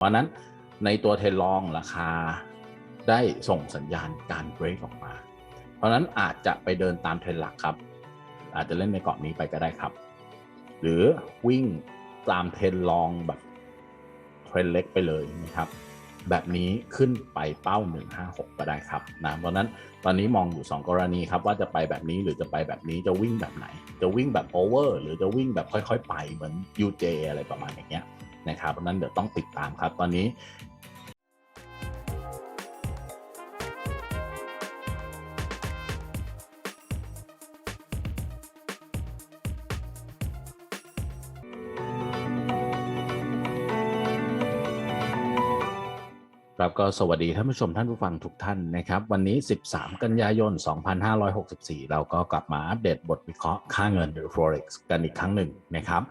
เพราะนั้นในตัวเทรนลองราคาได้ส่งสัญญาณการเบรกออกมา เพราะนั้นอาจจะไปเดินตามเทรนหลักครับ อาจจะเล่นในกรอบนี้ไปก็ได้ครับ หรือวิ่งตามเทรนลองแบบเทรนเล็กไปเลยนะครับ แบบนี้ขึ้นไปเป้า 156 ก็ได้ครับนะเพราะฉะนั้นตอนนี้มองอยู่ 2 กรณีครับ ว่าจะไปแบบนี้หรือจะไปแบบนี้จะวิ่งแบบไหน จะวิ่งแบบโอเวอร์หรือจะวิ่งแบบค่อย ๆ ไปเหมือน UJ อะไรประมาณอย่างเงี้ย นะครับเพราะนั้นเดี๋ยวต้องติดตามครับ ตอนนี้ครับก็สวัสดีท่านผู้ชมท่านผู้ฟังทุกท่านนะครับ วันนี้ 13 กันยายน 2564 เราก็กลับมาอัปเดตบทวิเคราะห์ค่าเงินหรือ forex กันอีกครั้งหนึ่งนะครับ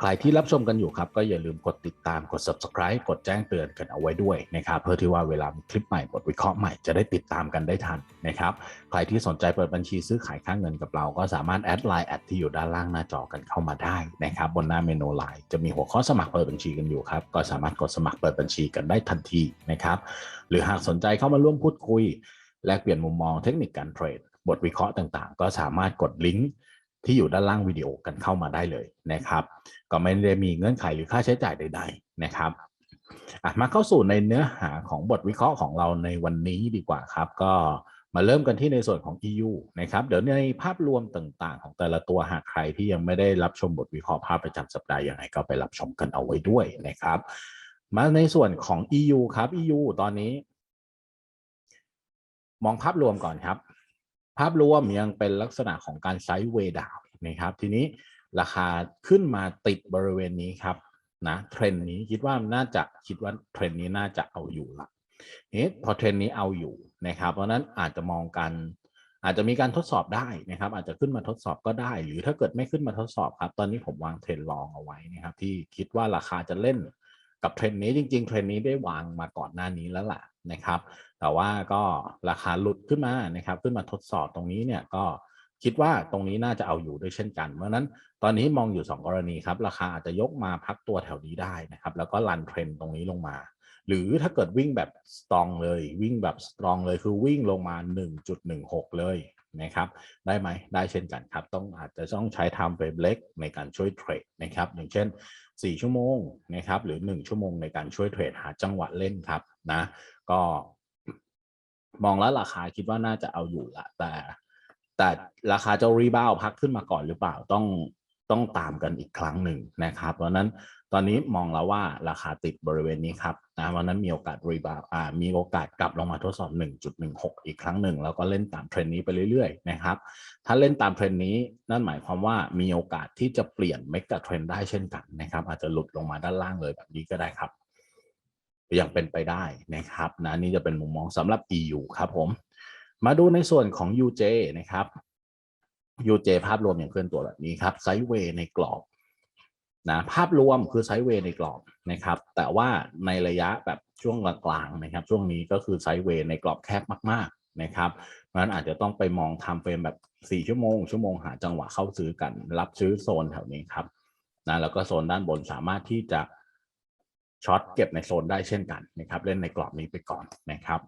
ใครที่รับชมกันอยู่ครับก็อย่าลืมกดติดตามกด subscribe กดแจ้งเตือนกันเอาไว้ด้วยนะครับเพื่อที่ว่าเวลามีคลิปใหม่บทวิเคราะห์ใหม่จะได้ติดตามกันได้ทันนะครับใครที่สนใจเปิดบัญชีซื้อขายค่าเงินกับเรา ก็สามารถแอดไลน์แอดที่อยู่ด้านล่างหน้าจอกันเข้ามาได้นะครับบนหน้าเมนูไลน์จะมีหัวข้อสมัครเปิดบัญชีกันอยู่ครับก็สามารถกดสมัครเปิดบัญชีกันได้ทันทีนะครับหรือหากสนใจเข้ามาร่วมพูดคุย แลกเปลี่ยนมุมมองเทคนิคการเทรดบทวิเคราะห์ต่างๆ ก็สามารถกดลิงก์ที่อยู่ด้านล่างวิดีโอกันเข้ามาได้เลยนะครับ ก็ไม่ได้มีเงื่อนไขหรือค่าใช้จ่ายใด ๆ นะครับมาเข้าสู่ในเนื้อหาของบทวิเคราะห์ของเราในวันนี้ดีกว่าครับ ก็มาเริ่มกันที่ในส่วนของ EU นะครับ เดี๋ยวในภาพรวมต่างๆ ของแต่ละตัวหากใครที่ยังไม่ได้รับชมบทวิเคราะห์ภาพประจำสัปดาห์ยังไงก็ไปรับชมกันเอาไว้ด้วยนะครับ มาในส่วนของ EU ครับ EU ตอนนี้ มองภาพรวมก่อนครับ ภาพรวมยังเป็นลักษณะของการไซด์เวดาวนะครับ ทีนี้ ราคาขึ้นมาติดบริเวณนี้ครับนะเทรนด์นี้คิดว่าน่าจะคิดว่าเทรนด์นี้น่าจะเอาอยู่ละเอ๊ะพอเทรนด์นี้เอาอยู่นะครับ เพราะนั้นอาจจะมองกันอาจจะมีการทดสอบได้นะครับ อาจจะขึ้นมาทดสอบก็ได้ หรือถ้าเกิดไม่ขึ้นมาทดสอบครับ ตอนนี้ผมวางเทรนลองเอาไว้นะครับ ที่คิดว่าราคาจะเล่นกับเทรนนี้จริงๆเทรนนี้ได้วางมาก่อนหน้านี้แล้วล่ะนะครับ แต่ว่าก็ราคาหลุดขึ้นมานะครับ ขึ้นมาทดสอบตรงนี้เนี่ยก็ คิดว่าตรงนี้น่าจะเอาอยู่ด้วยเช่นกัน เพราะนั้นตอนนี้มองอยู่ 2 กรณีครับ ราคาอาจจะยกมาพักตัวแถวนี้ได้นะครับ แล้วก็รันเทรนตรงนี้ลงมา หรือถ้าเกิดวิ่งแบบสตรองเลย วิ่งแบบสตรองเลยคือวิ่งลงมา 1.16 เลยนะครับได้ไหมได้เช่นกันครับ ต้องอาจจะต้องใช้ time frame เล็กในการช่วยเทรดนะครับอย่างเช่น 4 ชั่วโมงนะครับหรือ 1 ชั่วโมงในการช่วยเทรดหาจังหวะเล่นครับนะก็มองแล้วราคาคิดว่าน่าจะเอาอยู่ละแต่ แต่ราคาจะรีบาวพักขึ้นมาก่อนหรือเปล่าต้องต้องตามกันอีกครั้งหนึ่งนะครับ เพราะนั้นตอนนี้มองแล้วว่าราคาติดบริเวณนี้ครับนะเพราะนั้นมีโอกาสรีบาวอ่ามีโอกาสกลับลงมาทดสอบ 1.16 อีกครั้งหนึ่งแล้วก็เล่นตามเทรนด์นี้ไปเรื่อยๆนะครับ ถ้าเล่นตามเทรนด์นี้นั่นหมายความว่ามีโอกาสที่จะเปลี่ยนเมกะเทรนได้เช่นกันนะครับ อาจจะหลุดลงมาด้านล่างเลยแบบนี้ก็ได้ครับยังเป็นไปได้นะครับนะนี่จะเป็นมุมมองสำหรับ EU ครับผม มาดูในส่วนของ UJ นะครับ UJ ภาพรวมอย่างเคลื่อนตัวแบบนี้ครับไซด์เวย์ในกรอบนะภาพรวมคือไซด์เวย์ในกรอบนะครับ แต่ว่าในระยะแบบช่วงกลางๆนะครับ ช่วงนี้ก็คือไซด์เวย์ในกรอบแคบมากๆนะครับเพราะฉะนั้นอาจจะต้องไปมองทำเฟรมแบบ 4 ชั่วโมง ชั่วโมงหาจังหวะเข้าซื้อกัน รับซื้อโซนแถวนี้ครับนะแล้วก็โซนด้านบนสามารถที่จะช็อตเก็บในโซนได้เช่นกันนะครับ เล่นในกรอบนี้ไปก่อนนะครับ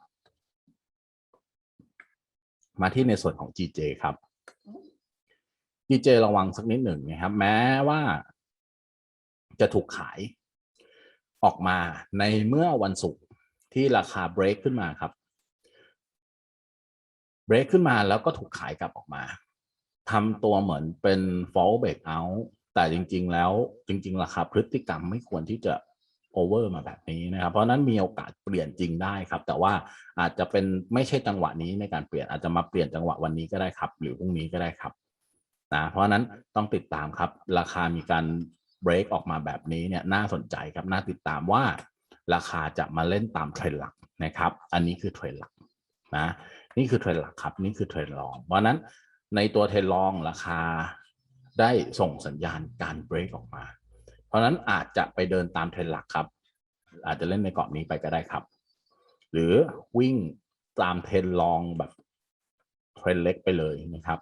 มาที่ในส่วนของ GJ ครับ GJ ระวังสักนิดหนึ่งนะครับ แม้ว่าจะถูกขายออกมาในเมื่อวันศุกร์ที่ราคาเบรกขึ้นมาครับเบรกขึ้นมาแล้วก็ถูกขายกลับออกมาทำตัวเหมือนเป็น fall break out แต่จริง ๆ แล้วจริง ๆ ราคาพฤติกรรมไม่ควรที่จะ โอเวอร์มาแบบนี้นะครับ เพราะนั้นมีโอกาสเปลี่ยนจริงได้ครับ แต่ว่าอาจจะเป็นไม่ใช่จังหวะนี้ในการเปลี่ยนอาจจะมาเปลี่ยนจังหวะวันนี้ก็ได้ครับ หรือพรุ่งนี้ก็ได้ครับนะเพราะนั้นต้องติดตามครับ ราคามีการเบรกออกมาแบบนี้เนี่ยน่าสนใจครับน่าติดตามว่า ราคาจะมาเล่นตามเทรนด์หลักนะครับ อันนี้คือเทรนด์หลักนะนี่คือเทรนด์หลักครับ นี่คือเทรนด์รอง เพราะนั้นในตัวเทรนด์รองราคาได้ส่งสัญญาณการเบรกออกมา เพราะนั้นอาจจะไปเดินตามเทรนด์หลักครับ อาจจะเล่นในกรอบนี้ไปก็ได้ครับ หรือวิ่งตามเทรนด์ลองแบบเทรนด์เล็กไปเลยนะครับ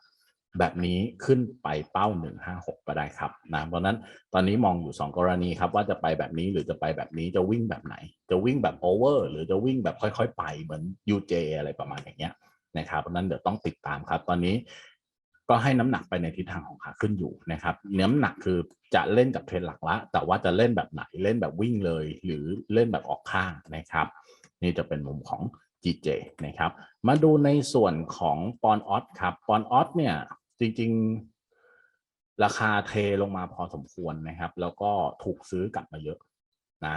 แบบนี้ขึ้นไปเป้า 156 ก็ได้ครับนะเพราะนั้นตอนนี้มองอยู่ 2 กรณีครับ ว่าจะไปแบบนี้หรือจะไปแบบนี้จะวิ่งแบบไหน จะวิ่งแบบโอเวอร์หรือจะวิ่งแบบค่อย ๆ ไปเหมือน UJ อะไรประมาณอย่างเงี้ยนะครับเพราะนั้นเดี๋ยวต้องติดตามครับ ตอนนี้ ก็ให้น้ำหนักไปในทิศทางของขาขึ้นอยู่นะครับน้ำหนักคือจะเล่นกับเทรนหลักละ แต่ว่าจะเล่นแบบไหนเล่นแบบวิ่งเลย หรือเล่นแบบออกข้างนะครับ นี่จะเป็นมุมของ GJ นะครับ มาดูในส่วนของปอนออสครับปอนออสเนี่ยจริง ๆ ราคาเทลงมาพอสมควรนะครับ แล้วก็ถูกซื้อกลับมาเยอะนะ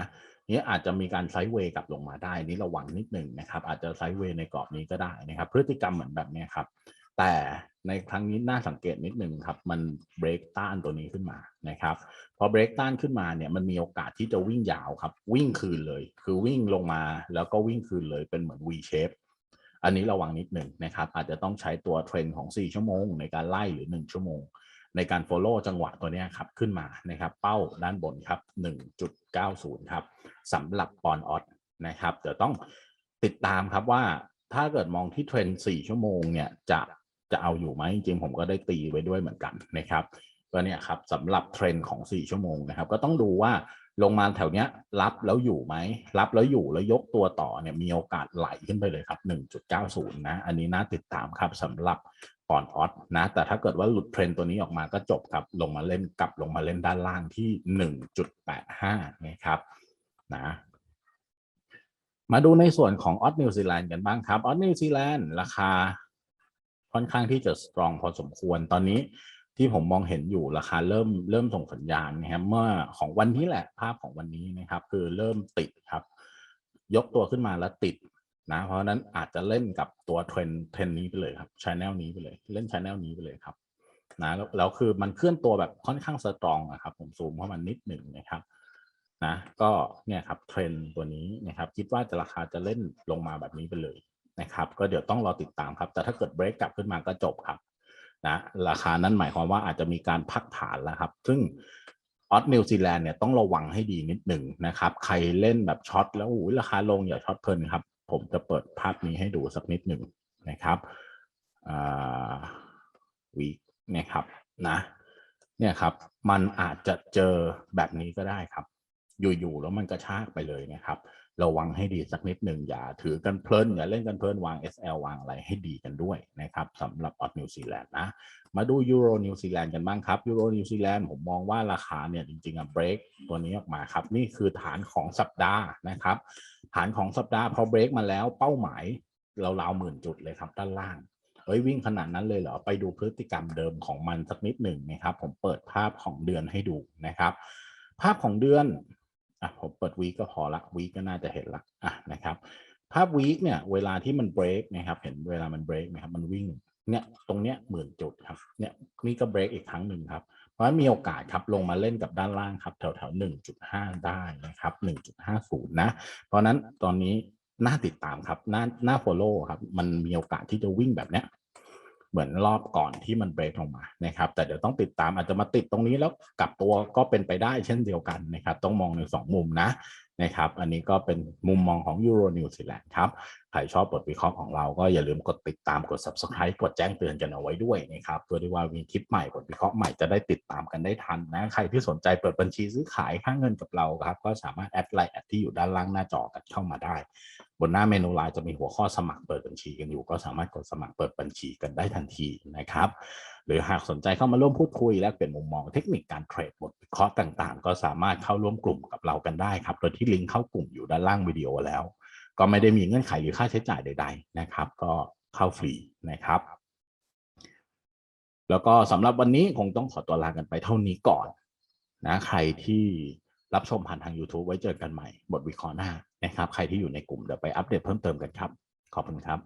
นี่อาจจะมีการไซด์เวย์กลับลงมาได้นี่ระวังนิดหนึ่งนะครับ อาจจะไซด์เวย์ในกรอบนี้ก็ได้นะครับ พฤติกรรมเหมือนแบบนี้ครับ แต่ในครั้งนี้น่าสังเกตนิดหนึ่งครับ มันเบรกต้านตัวนี้ขึ้นมานะครับ พอเบรกต้านขึ้นมาเนี่ยมันมีโอกาสที่จะวิ่งยาวครับ วิ่งคืนเลย คือวิ่งลงมาแล้วก็วิ่งคืนเลยเป็นเหมือน V shape อันนี้ระวังนิดหนึ่งนะครับ อาจจะต้องใช้ตัวเทรนด์ของ 4 ชั่วโมง ในการไล่หรือ 1 ชั่วโมง ในการ follow จังหวะตัวนี้ครับขึ้นมานะครับ เป้าด้านบนครับ 1.90 ครับสำหรับปอนออสนะครับเดี๋ยวต้องติดตามครับว่าถ้าเกิดมองที่เทรนด์4ชั่วโมงเนี่ยจะ จะเอาอยู่ไหมจริงผมก็ได้ตีไว้ด้วยเหมือนกันนะครับก็เนี่ยครับสำหรับเทรนด์ของ 4 ชั่วโมงนะครับ ก็ต้องดูว่าลงมาแถวเนี้ยรับแล้วอยู่ไหมรับแล้วอยู่แล้วยกตัวต่อเนี่ยมีโอกาสไหลขึ้นไปเลยครับ 1.90 นะ อันนี้น่าติดตามครับสำหรับปอนออสนะ แต่ถ้าเกิดว่าหลุดเทรนตัวนี้ออกมาก็จบครับลงมาเล่นกลับลงมาเล่นด้านล่างที่ 1.85 นะครับนะมาดูในส่วนของออสนิวซีแลนด์กันบ้างครับออสนิวซีแลนด์ราคา ค่อนข้างที่จะสตรองพอสมควรตอนนี้ที่ผมมองเห็นอยู่ราคาเริ่มเริ่มส่งสัญญาณนะครับเมื่อของวันนี้แหละภาพของวันนี้นะครับ คือเริ่มติดครับ ยกตัวขึ้นมาแล้วติดนะเพราะฉะนั้นอาจจะเล่นกับตัวเทรนเทรนนี้ไปเลยครับชแนลนี้ไปเลย เล่นชแนลนี้ไปเลยครับนะแล้วแล้วคือมันเคลื่อนตัวแบบค่อนข้างสตรองอะครับผมซูมเข้ามานิดหนึ่งนะครับนะก็เนี่ยครับเทรนตัวนี้นะครับ คิดว่าจะราคาจะเล่นลงมาแบบนี้ไปเลย นะครับ ก็เดี๋ยวต้องรอติดตามครับ แต่ถ้าเกิดเบรกกลับขึ้นมาก็จบครับนะราคานั้นหมายความว่าอาจจะมีการพักฐานแล้วครับ ซึ่งออสนิวซีแลนด์เนี่ยต้องระวังให้ดีนิดหนึ่งนะครับ ใครเล่นแบบช็อตแล้วโอ้ยราคาลงอย่าช็อตเพลินครับ ผมจะเปิดภาพนี้ให้ดูสักนิดหนึ่งนะครับวีนะครับนะเนี่ยครับ มันอาจจะเจอแบบนี้ก็ได้ครับ อยู่ๆแล้วมันกระชากไปเลยนะครับระวังให้ดีสักนิดหนึ่งอย่าถือกันเพลินอย่าเล่นกันเพลินวาง SL วางอะไรให้ดีกันด้วยนะครับสำหรับออสนิวซีแลนด์นะ มาดูยูโรนิวซีแลนด์กันบ้างครับยูโรนิวซีแลนด์ผมมองว่าราคาเนี่ยจริงๆอะเบรกตัวนี้ออกมาครับ นี่คือฐานของสัปดาห์นะครับ ฐานของสัปดาห์พอเบรกมาแล้วเป้าหมายเราราวหมื่นจุดเลยครับด้านล่างเฮ้ยวิ่งขนาดนั้นเลยเหรอไปดูพฤติกรรมเดิมของมันสักนิดหนึ่งนะครับ ผมเปิดภาพของเดือนให้ดูนะครับ ภาพของเดือน อะผมเปิดวีก็พอละวีก็น่าจะเห็นละอะนะครับ ภาพวีคเนี่ยเวลาที่มันเบรกนะครับ เห็นเวลามันเบรกนะครับ มันวิ่งเนี่ยตรงเนี้ยหมื่นจุดครับเนี่ยนี่ก็เบรกอีกครั้งหนึ่งครับเพราะฉะนั้นมีโอกาสครับลงมาเล่นกับด้านล่างครับ แถวแถวหนึ่งจุดห้าได้นะครับหนึ่งจุดห้าศูนย์นะ เพราะฉะนั้นตอนนี้น่าติดตามครับน่าน่า follow ครับ มันมีโอกาสที่จะวิ่งแบบเนี้ย เหมือนรอบก่อนที่มันเบรกลงมานะครับ แต่เดี๋ยวต้องติดตามอาจจะมาติดตรงนี้แล้วกลับตัวก็เป็นไปได้เช่นเดียวกันนะครับ ต้องมองในสองมุมนะนะครับ อันนี้ก็เป็นมุมมองของยูโรนิวซีแลนด์ครับ ใครชอบบทวิเคราะห์ของเราก็อย่าลืมกดติดตามกด subscribe กดแจ้งเตือนกันเอาไว้ด้วยนะครับ เพื่อที่ว่ามีคลิปใหม่บทวิเคราะห์ใหม่จะได้ติดตามกันได้ทันนะ ใครที่สนใจเปิดบัญชีซื้อขายค่าเงินกับเราครับ ก็สามารถแอดไลน์แอดที่อยู่ด้านล่างหน้าจอกันเข้ามาได้ บนหน้าเมนูไลน์จะมีหัวข้อสมัครเปิดบัญชีกันอยู่ ก็สามารถกดสมัครเปิดบัญชีกันได้ทันทีนะครับ หรือหากสนใจเข้ามาร่วมพูดคุย และเปลี่ยนมุมมองเทคนิคการเทรดบทวิเคราะห์ต่างๆ ก็สามารถเข้าร่วมกลุ่มกับเรากันได้ครับ โดยที่ลิงก์เข้ากลุ่มอยู่ด้านล่างวิดีโอแล้ว ก็ไม่ได้มีเงื่อนไขหรือค่าใช้จ่ายใด ๆ นะครับ ก็เข้าฟรีนะครับแล้วก็สำหรับวันนี้คงต้องขอตัวลากันไปเท่านี้ก่อนนะใครที่ รับชมผ่านทาง YouTube ไว้เจอกันใหม่บทวิเคราะห์หน้านะครับ ใครที่อยู่ในกลุ่มเดี๋ยวไปอัปเดตเพิ่มเติมกันครับ ขอบคุณครับ